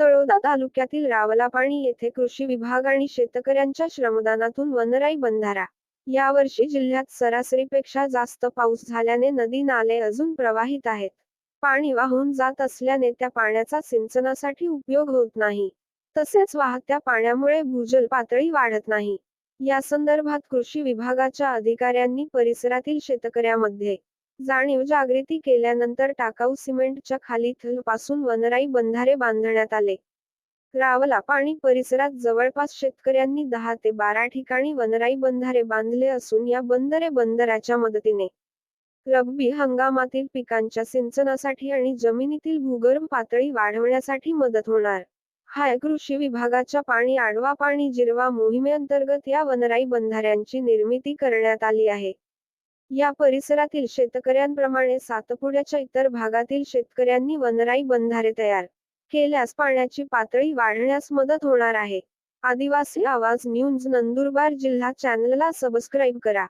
तळोदा तालुक्यातील रावलापाणी येथे कृषी विभाग आणि शेतकऱ्यांच्या श्रमदानातून वनराई बंधारा. यावर्षी जिल्ह्यात सरासरीपेक्षा जास्त पाऊस झाल्याने नदी नाले अजून प्रवाहित आहेत. पाणी वाहून जात असल्याने त्या पाण्याचा सिंचनासाठी उपयोग होत नाही. तसेच वाहत्या पाण्यामुळे भूजल पातळी वाढत नाही. या संदर्भात कृषी विभागाच्या अधिकाऱ्यांनी परिसरातील शेतकऱ्यामध्ये जाणीव जागृती केल्यानंतर टाकाऊ सिमेंटच्या खाली पासून वनराई बंधारे बांधण्यात आले. रावला पाणी परिसरात जवळपास शेतकऱ्यांनी दहा ते बारा ठिकाणी वनराई बंधारे बांधले असून या बंदरे बंदराच्या मदतीने. रब्बी हंगामातील पिकांच्या सिंचनासाठी आणि जमिनीतील भूगर्भ पातळी वाढवण्यासाठी मदत होणार. हाय कृषी विभागाच्या पाणी आडवा पाणी जिरवा मोहिमेअंतर्गत या वनराई बंधाऱ्यांची निर्मिती करण्यात आली आहे. या परिसरातील शेतकऱ्यांप्रमाणे सातपुड्याच्या इतर भागातील शेतकऱ्यांनी वनराई बंधारे तयार केल्यास पाण्याची पातळी वाढण्यास मदत होणार आहे. आदिवासी आवाज न्यूज नंदुरबार जिल्हा चॅनलला सबस्क्राईब करा.